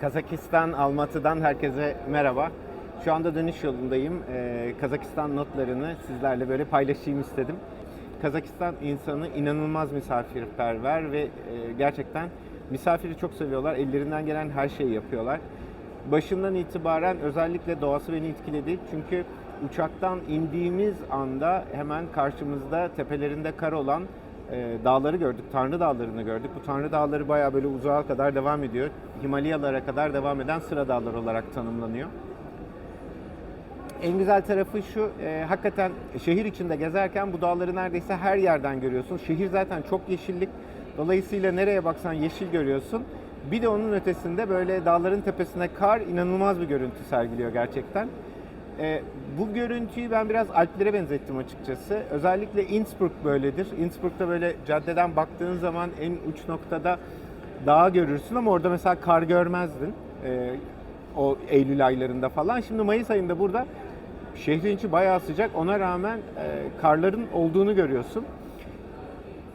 Kazakistan Almatı'dan herkese merhaba. Şu anda dönüş yolundayım. Ee, Kazakistan notlarını sizlerle böyle paylaşayım istedim. Kazakistan insanı inanılmaz misafirperver ve e, gerçekten misafiri çok seviyorlar. Ellerinden gelen her şeyi yapıyorlar. Başından itibaren özellikle doğası beni etkiledi. Çünkü uçaktan indiğimiz anda hemen karşımızda tepelerinde kar olan e, dağları gördük. Tanrı dağlarını gördük. Bu Tanrı dağları bayağı böyle uzağa kadar devam ediyor. Himalayalara kadar devam eden sıra dağlar olarak tanımlanıyor. En güzel tarafı şu, e, hakikaten şehir içinde gezerken bu dağları neredeyse her yerden görüyorsun. Şehir zaten çok yeşillik. Dolayısıyla nereye baksan yeşil görüyorsun. Bir de onun ötesinde böyle dağların tepesine kar inanılmaz bir görüntü sergiliyor gerçekten. E, bu görüntüyü ben biraz Alplere benzettim açıkçası. Özellikle Innsbruck böyledir. Innsbruck'ta böyle caddeden baktığın zaman en uç noktada dağ görürsün ama orada mesela kar görmezdin. E, o Eylül aylarında falan. Şimdi Mayıs ayında burada şehrin içi bayağı sıcak. Ona rağmen e, karların olduğunu görüyorsun.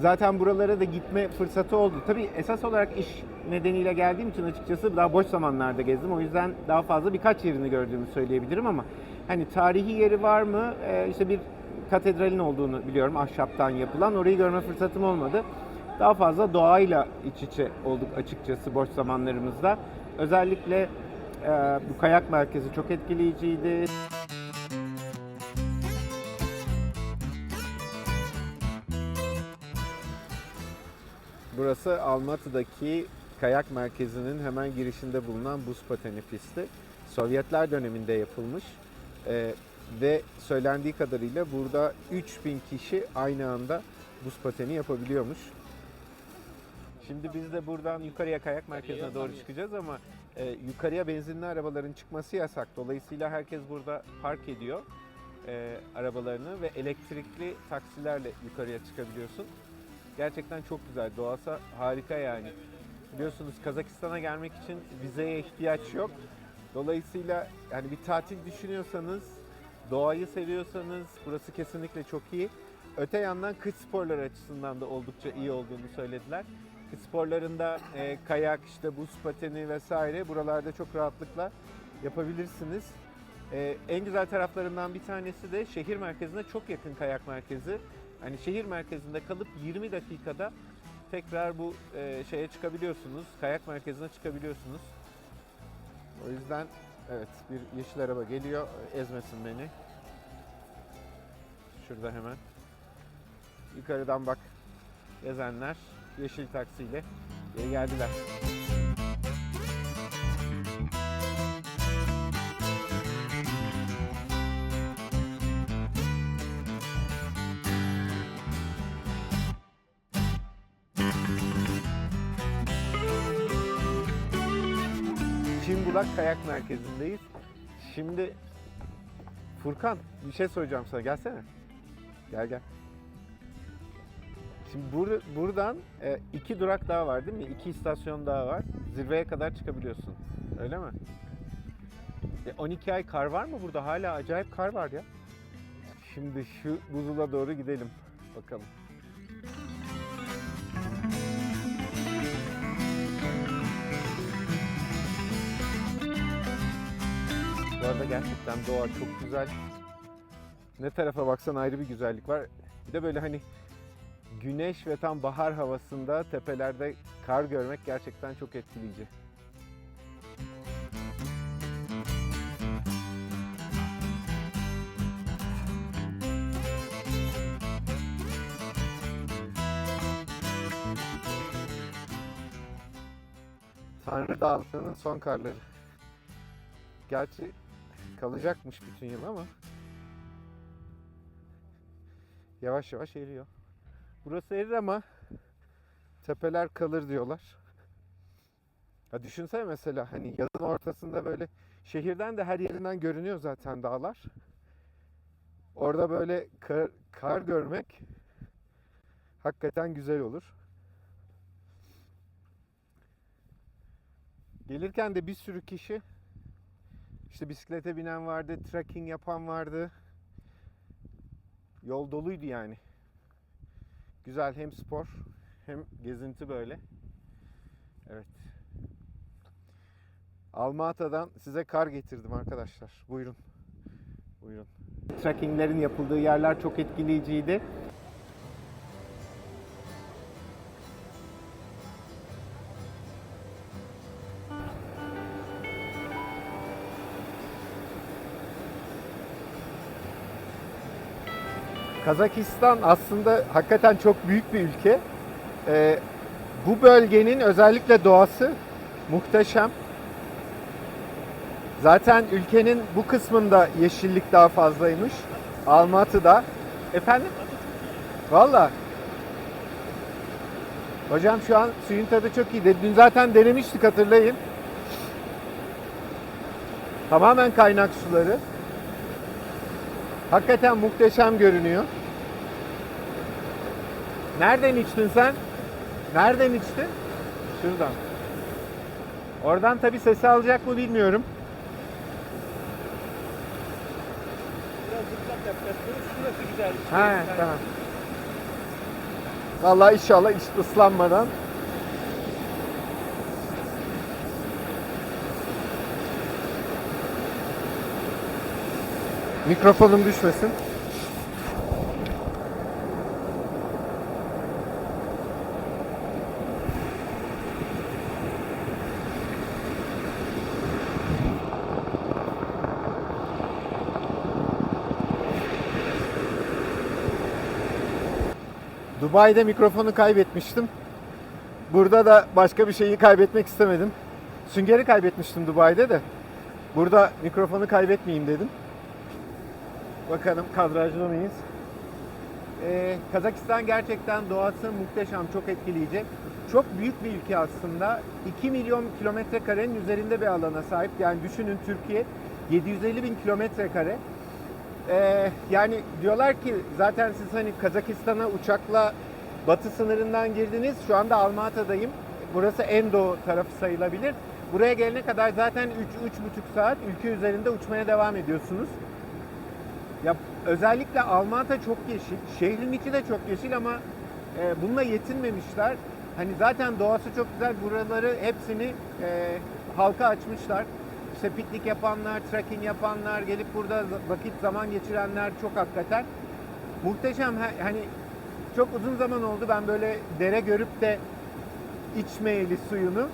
Zaten buralara da gitme fırsatı oldu. Tabii esas olarak iş nedeniyle geldiğim için açıkçası daha boş zamanlarda gezdim. O yüzden daha fazla birkaç yerini gördüğümü söyleyebilirim ama hani tarihi yeri var mı? E, işte bir katedralin olduğunu biliyorum ahşaptan yapılan. Orayı görme fırsatım olmadı. Daha fazla doğayla iç içe olduk açıkçası boş zamanlarımızda. Özellikle e, bu kayak merkezi çok etkileyiciydi. Burası Almatı'daki kayak merkezinin hemen girişinde bulunan buz pateni pisti. Sovyetler döneminde yapılmış Ee, ve söylendiği kadarıyla burada 3000 kişi aynı anda buz pateni yapabiliyormuş. Şimdi biz de buradan yukarıya kayak merkezine doğru çıkacağız ama e, yukarıya benzinli arabaların çıkması yasak. Dolayısıyla herkes burada park ediyor e, arabalarını ve elektrikli taksilerle yukarıya çıkabiliyorsun. Gerçekten çok güzel. Doğası harika yani. Biliyorsunuz Kazakistan'a gelmek için vizeye ihtiyaç yok. Dolayısıyla yani bir tatil düşünüyorsanız, doğayı seviyorsanız burası kesinlikle çok iyi. Öte yandan kış sporları açısından da oldukça iyi olduğunu söylediler. Kış sporlarında e, kayak, işte buz pateni vesaire buralarda çok rahatlıkla yapabilirsiniz. E, en güzel taraflarından bir tanesi de şehir merkezine çok yakın kayak merkezi. Hani şehir merkezinde kalıp 20 dakikada tekrar bu e, şeye çıkabiliyorsunuz. Kayak merkezine çıkabiliyorsunuz. O yüzden evet bir yeşil araba geliyor. Ezmesin beni. Şurada hemen. Yukarıdan bak gezenler yeşil taksiyle geldiler. Çimbulak Kayak Merkezi'ndeyiz. Şimdi Furkan bir şey soracağım sana. Gelsene. Gel gel. Şimdi bur- buradan e, iki durak daha var değil mi? İki istasyon daha var. Zirveye kadar çıkabiliyorsun. Öyle mi? E, 12 ay kar var mı burada? Hala acayip kar var ya. Şimdi şu buzula doğru gidelim. Bakalım. Bu arada gerçekten doğa çok güzel. Ne tarafa baksan ayrı bir güzellik var. Bir de böyle hani güneş ve tam bahar havasında tepelerde kar görmek gerçekten çok etkileyici. Tanrı Dağı'nın son karları. Gerçi kalacakmış bütün yıl ama yavaş yavaş eriyor. Burası erir ama tepeler kalır diyorlar. Ya düşünsene mesela hani yazın ortasında böyle şehirden de her yerinden görünüyor zaten dağlar. Orada böyle kar, kar görmek hakikaten güzel olur. Gelirken de bir sürü kişi işte bisiklete binen vardı, trekking yapan vardı. Yol doluydu yani. Güzel hem spor hem gezinti böyle. Evet. Almata'dan size kar getirdim arkadaşlar. Buyurun. Buyurun. Trekkinglerin yapıldığı yerler çok etkileyiciydi. Kazakistan aslında hakikaten çok büyük bir ülke. Ee, bu bölgenin özellikle doğası muhteşem. Zaten ülkenin bu kısmında yeşillik daha fazlaymış. Almatı'da. Efendim? Valla. Hocam şu an suyun tadı çok iyi. Dün zaten denemiştik hatırlayın. Tamamen kaynak suları. Hakikaten muhteşem görünüyor. Nereden içtin sen? Nereden içtin? Şuradan. Oradan tabi sesi alacak mı bilmiyorum. Biraz. Ha tamam. Vallahi inşallah hiç ıslanmadan. Mikrofonum düşmesin. Dubai'de mikrofonu kaybetmiştim. Burada da başka bir şeyi kaybetmek istemedim. Süngeri kaybetmiştim Dubai'de de. Burada mikrofonu kaybetmeyeyim dedim. Bakalım kadrajda mıyız? Ee, Kazakistan gerçekten doğası muhteşem, çok etkileyici. Çok büyük bir ülke aslında. 2 milyon kilometre karenin üzerinde bir alana sahip. Yani düşünün Türkiye 750 bin kilometre kare. Ee, yani diyorlar ki zaten siz hani Kazakistan'a uçakla batı sınırından girdiniz. Şu anda Almata'dayım. Burası en doğu tarafı sayılabilir. Buraya gelene kadar zaten 3-3,5 saat ülke üzerinde uçmaya devam ediyorsunuz. Ya özellikle Almata çok yeşil. Şehrin içi de çok yeşil ama e, bununla yetinmemişler. Hani zaten doğası çok güzel. Buraları hepsini e, halka açmışlar. İşte piknik yapanlar, trekking yapanlar, gelip burada vakit zaman geçirenler çok hakikaten. Muhteşem. Ha- Hani çok uzun zaman oldu ben böyle dere görüp de içmeyeli suyunu.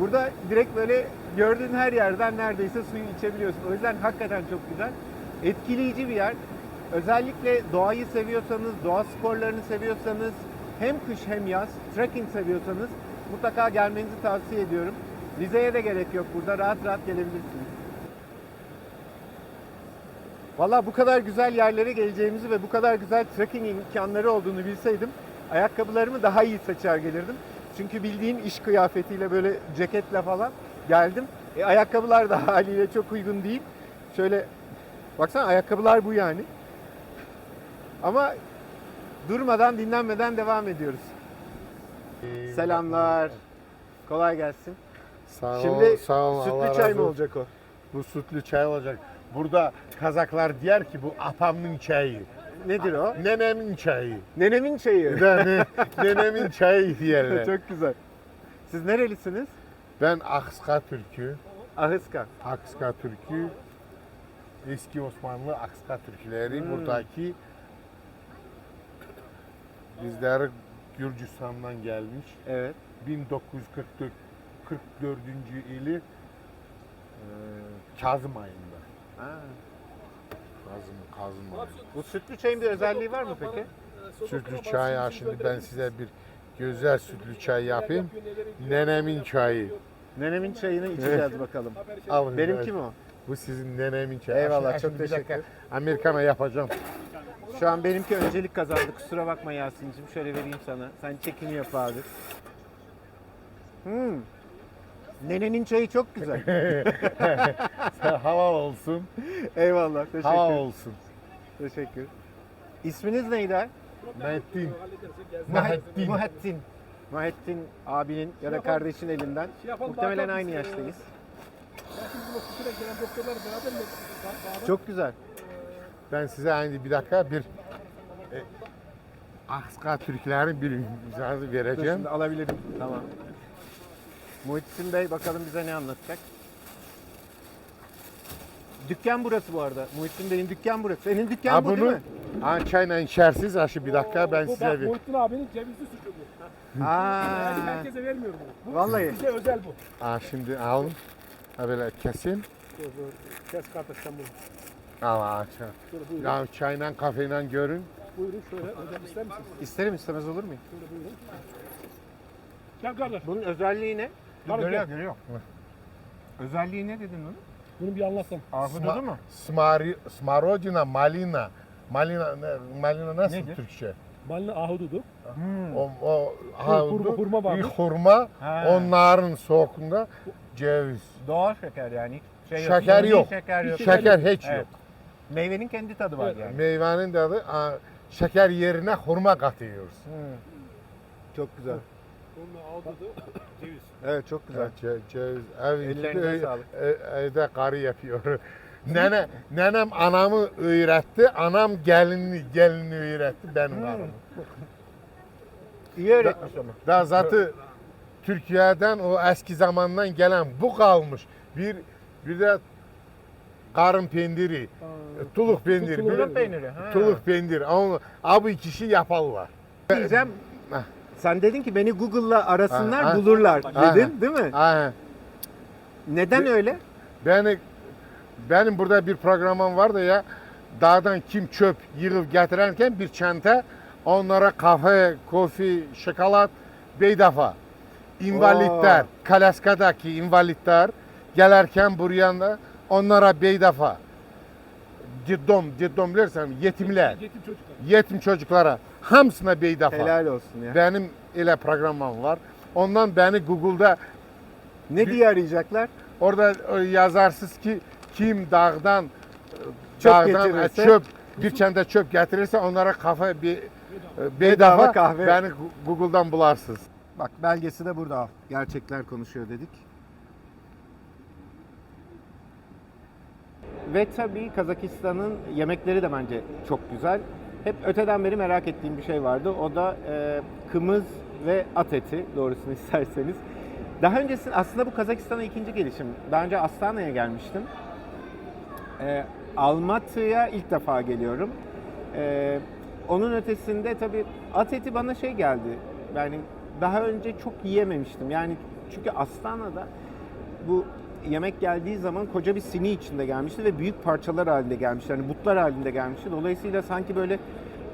Burada direkt böyle gördüğün her yerden neredeyse suyu içebiliyorsun. O yüzden hakikaten çok güzel. Etkileyici bir yer. Özellikle doğayı seviyorsanız, doğa sporlarını seviyorsanız, hem kış hem yaz, trekking seviyorsanız mutlaka gelmenizi tavsiye ediyorum. Vizeye de gerek yok burada. Rahat rahat gelebilirsiniz. Valla bu kadar güzel yerlere geleceğimizi ve bu kadar güzel trekking imkanları olduğunu bilseydim ayakkabılarımı daha iyi seçer gelirdim. Çünkü bildiğin iş kıyafetiyle böyle ceketle falan geldim. E, ayakkabılar da haliyle çok uygun değil. Şöyle baksana ayakkabılar bu yani. Ama durmadan dinlenmeden devam ediyoruz. Selamlar. Kolay gelsin. Sağ ol, Şimdi sağ ol, Allah sütlü çay razı mı olacak o? Bu sütlü çay olacak. Burada Kazaklar diyor ki bu atamın çayı. Nedir o? Nenemin çayı. Nenemin çayı. Yani nenemin çayı diyorlar. Çok güzel. Siz nerelisiniz? Ben Akska Türk'ü. Ahıska. Akska Türk'ü. Eski Osmanlı Akska Türkleri Hmm. buradaki bizler Gürcistan'dan gelmiş. Evet. 1944 44. yılı e, Kazım ayında. Ha. Kazım, Kazım ayında. Bu sütlü çayın bir özelliği var mı peki? Sütlü çay ya şimdi ben size bir güzel sütlü çay yapayım. Nenemin çayı. Nenemin çayını içeceğiz bakalım. Alın. Benimki mi o? Bu sizin nenemin çayı. Eyvallah, çok şimdi bir teşekkür. dakika, Amerikana yapacağım. Şu an benimki öncelik kazandı. Kusura bakma Yasin'cim. Şöyle vereyim sana. Sen çekimi yap abi. Hmm. Nenenin çayı çok güzel. Hava olsun. Eyvallah. Teşekkür. Hava olsun. Teşekkür. İsminiz neydi? Metin. Muhettin. Muhettin. Muhettin. Muhettin abinin ya da kardeşin elinden. Muhtemelen aynı yaştayız. Çok güzel. Ben size aynı bir dakika bir e, Akska Türklerin bir imzası Dur vereceğim. şimdi alabilirim. Tamam. Muhittin Bey bakalım bize ne anlatacak. Dükkan burası bu arada. Muhittin Bey'in dükkan burası. Senin dükkan Ha bu değil bunu mi? ha, çayla içersiz. Şimdi bir dakika ben Bu size bak bir... Muhittin abinin cevizli suçu bu. Yani Aa, herkese vermiyorum bunu. Bu Vallahi. Bize özel bu. Ha şimdi alın. Ha. Dur, dur. Kes kardeşten bunu. Şöyle buyurun. Ya çayla kafeyle görün. Buyurun şöyle özel ister misiniz? isterim istemez olur muyum? Şöyle buyurun. Gel kardeş. Bunun özelliği ne? Gel. görüyor. Özelliği ne dedin onun? Bunu bir anlatsan. Ahududu mu? Smari, smarodina, malina. Malina, ne- malina nasıl Nedir? Türkçe? Balina ahududu. O, o ahudu, hurma- hurma var bir hurma, Ha. onların soğukunda ceviz. Doğal şeker yani. Şey Şeker yok. Şeker yok. Şeker hiç Evet. yok. Meyvenin kendi tadı var Evet. yani. Meyvenin de adı a, şeker yerine hurma katıyoruz. Çok güzel. Bunun ahududu ceviz. Evet çok güzel. Evet, ce- ceviz. Ev, Ellerine sağlık. e- evde karı yapıyor. Nene, nenem anamı öğretti, anam gelini gelini öğretti benim karım. İyi öğretmiş ama. Da zaten Türkiye'den o eski zamandan gelen bu kalmış. Bir bir de karın pendiri, tuluk pendiri, Tuluk peyniri. Ha. tuluk pendiri. Onu abi ikisi yaparlar. diyeceğim. Heh. Sen dedin ki beni Google'la arasınlar Ha, ha. bulurlar Ha, dedin değil mi? Ha, Neden öyle? beni benim burada bir programım vardı ya. Dağdan kim çöp yığıp getirirken bir çanta onlara kahve, kofi, şokolat bedava. İnvalidler, Kalaska'daki invalidler gelirken buraya da onlara bedava. Ciddom, ciddom bilirsen yetimler, Yetim çocuklar. yetim çocuklara hamısına bedava. Helal olsun ya. Benim ile programım var. Ondan beni Google'da Ne diye arayacaklar? Orada e, yazarsınız ki kim dağdan Çöp dağdan getirirse- çöp bir çanta çöp getirirse onlara kafe bir e, Bedava bedava kahve. beni Google'dan bularsınız. Bak belgesi de burada. Gerçekler konuşuyor dedik. Ve tabii Kazakistan'ın yemekleri de bence çok güzel. Hep öteden beri merak ettiğim bir şey vardı. O da e, kımız ve at eti doğrusunu isterseniz. Daha öncesinde aslında bu Kazakistan'a ikinci gelişim. Daha önce Astana'ya gelmiştim. E, Almatı'ya ilk defa geliyorum. E, onun ötesinde tabii at eti bana şey geldi. Yani daha önce çok yiyememiştim. Yani çünkü Astana'da bu yemek geldiği zaman koca bir sini içinde gelmişti ve büyük parçalar halinde gelmişti. Yani butlar halinde gelmişti. Dolayısıyla sanki böyle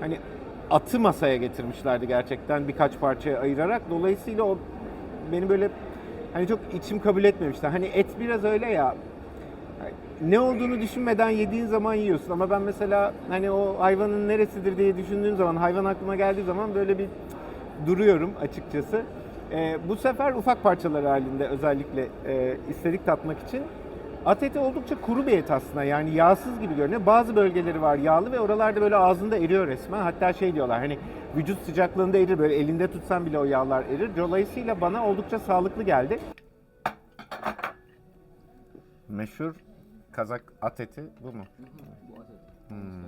hani atı masaya getirmişlerdi gerçekten birkaç parçaya ayırarak. Dolayısıyla o beni böyle hani çok içim kabul etmemişti. Hani et biraz öyle ya ne olduğunu düşünmeden yediğin zaman yiyorsun ama ben mesela hani o hayvanın neresidir diye düşündüğüm zaman hayvan aklıma geldiği zaman böyle bir duruyorum açıkçası. Ee, bu sefer ufak parçalar halinde özellikle e, istedik tatmak için. At eti oldukça kuru bir et aslında yani yağsız gibi görünüyor. Bazı bölgeleri var yağlı ve oralarda böyle ağzında eriyor resmen. Hatta şey diyorlar hani vücut sıcaklığında erir böyle elinde tutsan bile o yağlar erir. Dolayısıyla bana oldukça sağlıklı geldi. Meşhur Kazak at eti bu mu? Hmm.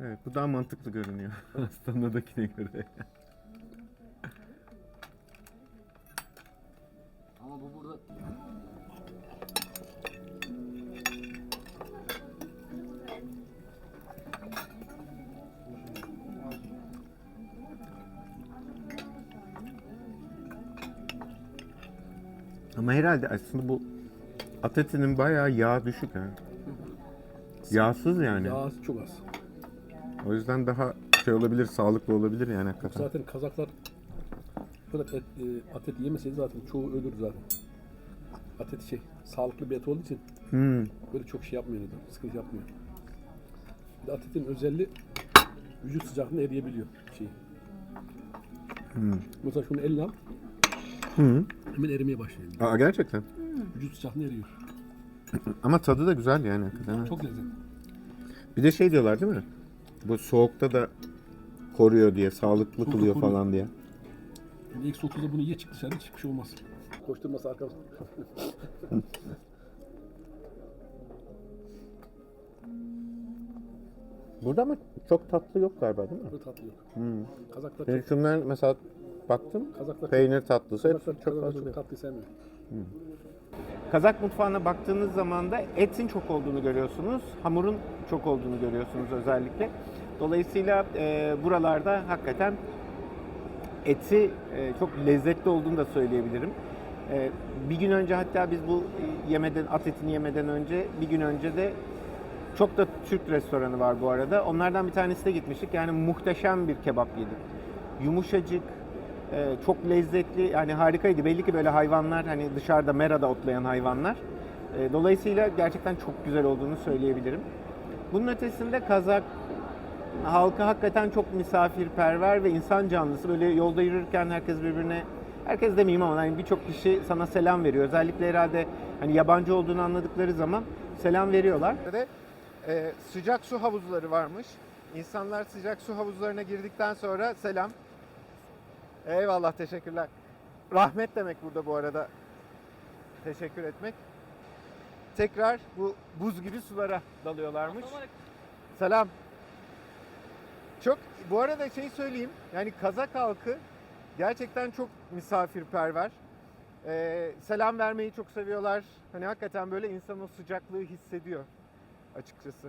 Evet bu daha mantıklı görünüyor Astana'dakine göre. Ama herhalde aslında bu at etinin bayağı yağ düşük ha. Yağsız yani. Yağ çok az. O yüzden daha şey olabilir, sağlıklı olabilir yani hakikaten. Zaten Kazaklar bu kadar et, e, at eti yemeseydi zaten çoğu ölür zaten. At eti şey, sağlıklı bir et olduğu için Hmm. böyle çok şey yapmıyor adam, sıkıntı yapmıyor. Bir de at etinin özelliği vücut sıcaklığını eriyebiliyor şey. Mesela şunu eline al, Hı. hemen erimeye başlıyor. Aa, gerçekten. Vücut sıcaklığını eriyor. Ama tadı da güzel yani hakikaten. Çok lezzetli. Bir de şey diyorlar değil mi? Bu soğukta da koruyor diye, sağlıklı kılıyor koruyor. falan diye. Şimdi ilk 30'da bunu ye çık dışarı hiçbir şey olmaz. Koşturması arkamızda. Burada ama çok tatlı yok galiba değil mi? Böyle tatlı yok. Hmm. Kazaklar çok, şunlar mesela baktım. Kazaklar Peynir tatlısı hep Kazaklar, çok fazla. çok değil. tatlı sevmiyor. Kazak mutfağına baktığınız zaman da etin çok olduğunu görüyorsunuz. Hamurun çok olduğunu görüyorsunuz özellikle. Dolayısıyla e, buralarda hakikaten eti e, çok lezzetli olduğunu da söyleyebilirim. E, bir gün önce hatta biz bu e, yemeden at etini yemeden önce bir gün önce de çok da Türk restoranı var bu arada. Onlardan bir tanesine gitmiştik. Yani muhteşem bir kebap yedik. Yumuşacık, e, çok lezzetli. Yani harikaydı. Belli ki böyle hayvanlar hani dışarıda merada otlayan hayvanlar. E, dolayısıyla gerçekten çok güzel olduğunu söyleyebilirim. Bunun ötesinde Kazak halkı hakikaten çok misafirperver ve insan canlısı. Böyle yolda yürürken herkes birbirine herkes demeyeyim ama hani birçok kişi sana selam veriyor. Özellikle herhalde hani yabancı olduğunu anladıkları zaman selam veriyorlar. Ve e, sıcak su havuzları varmış. İnsanlar sıcak su havuzlarına girdikten sonra selam. Eyvallah teşekkürler. Rahmet demek burada bu arada. Teşekkür etmek. Tekrar bu buz gibi sulara dalıyorlarmış. Selam. Çok bu arada şey söyleyeyim. Yani Kazak halkı gerçekten çok misafirperver. Ee, selam vermeyi çok seviyorlar. Hani hakikaten böyle insan o sıcaklığı hissediyor açıkçası.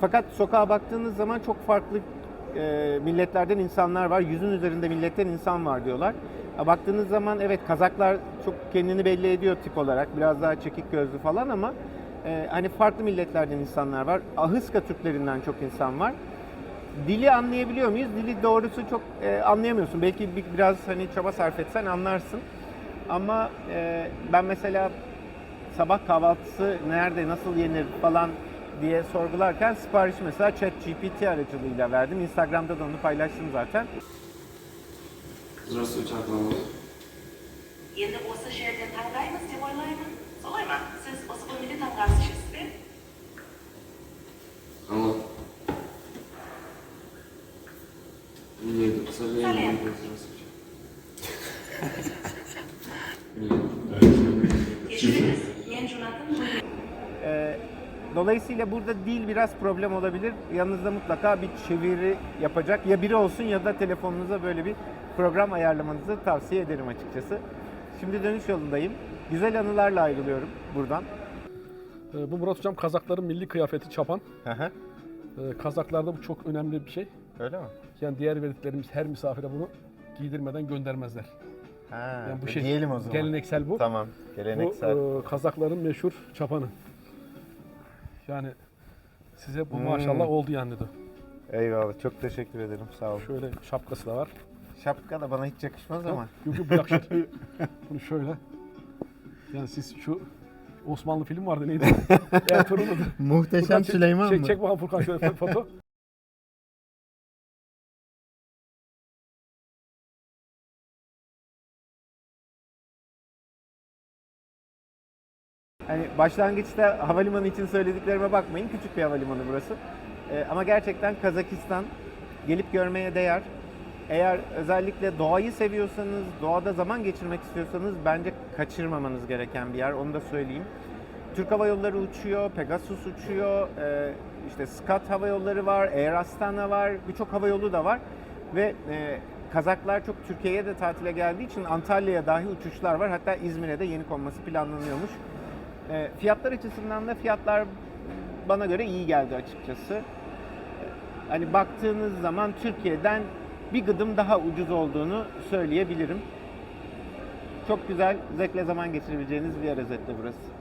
Fakat sokağa baktığınız zaman çok farklı e, milletlerden insanlar var. Yüzün üzerinde milletten insan var diyorlar. Ha, baktığınız zaman evet Kazaklar çok kendini belli ediyor tip olarak. Biraz daha çekik gözlü falan ama e, hani farklı milletlerden insanlar var. Ahıska Türklerinden çok insan var. Dili anlayabiliyor muyuz? Dili doğrusu çok e, anlayamıyorsun. Belki bir, biraz hani çaba sarf etsen anlarsın. Ama e, ben mesela sabah kahvaltısı nerede, nasıl yenir falan diye sorgularken sipariş mesela ChatGPT aracılığıyla verdim. Instagram'da da onu paylaştım zaten. Здравствуйте, Акмамов. Енді осы жерден таңдаймыз деп ойлаймын. Солай ма? Сіз осы бөлмеде таңғарсыз бе? Алло. Нет, к сожалению, Салем. нет, здравствуйте. Нет. Ee, dolayısıyla burada dil biraz problem olabilir. Yanınızda mutlaka bir çeviri yapacak ya biri olsun ya da telefonunuza böyle bir program ayarlamanızı tavsiye ederim açıkçası. Şimdi dönüş yolundayım. Güzel anılarla ayrılıyorum buradan. Ee, bu Murat Hocam Kazakların milli kıyafeti çapan. Hı hı. Ee, Kazaklarda bu çok önemli bir şey. Öyle mi? Yani diğer verdiklerimiz her misafire bunu giydirmeden göndermezler. Ha, Yani bu şey diyelim o zaman. geleneksel bu. Tamam, Bu geleneksel. e, Kazakların meşhur çapanı. Yani size bu Hmm. maşallah oldu yani de. Eyvallah, çok teşekkür ederim. Sağ ol. Şöyle şapkası da var. Şapka da bana hiç yakışmaz ama. Yok yok bu yakışır. Bunu şöyle. Yani siz şu Osmanlı film vardı neydi? Ertuğrul'du. Muhteşem Furkan, çek- Süleyman çek, mı? Çek bakalım Furkan şöyle foto. Başlangıçta havalimanı için söylediklerime bakmayın. Küçük bir havalimanı burası. Ee, ama gerçekten Kazakistan gelip görmeye değer. Eğer özellikle doğayı seviyorsanız, doğada zaman geçirmek istiyorsanız bence kaçırmamanız gereken bir yer. Onu da söyleyeyim. Türk Hava Yolları uçuyor, Pegasus uçuyor, e, işte Skat Hava Yolları var, Air Astana var, birçok hava yolu da var. Ve e, Kazaklar çok Türkiye'ye de tatile geldiği için Antalya'ya dahi uçuşlar var. Hatta İzmir'e de yeni konması planlanıyormuş. E, fiyatlar açısından da fiyatlar bana göre iyi geldi açıkçası. Hani baktığınız zaman Türkiye'den bir gıdım daha ucuz olduğunu söyleyebilirim. Çok güzel, zevkle zaman geçirebileceğiniz bir yer özetle burası.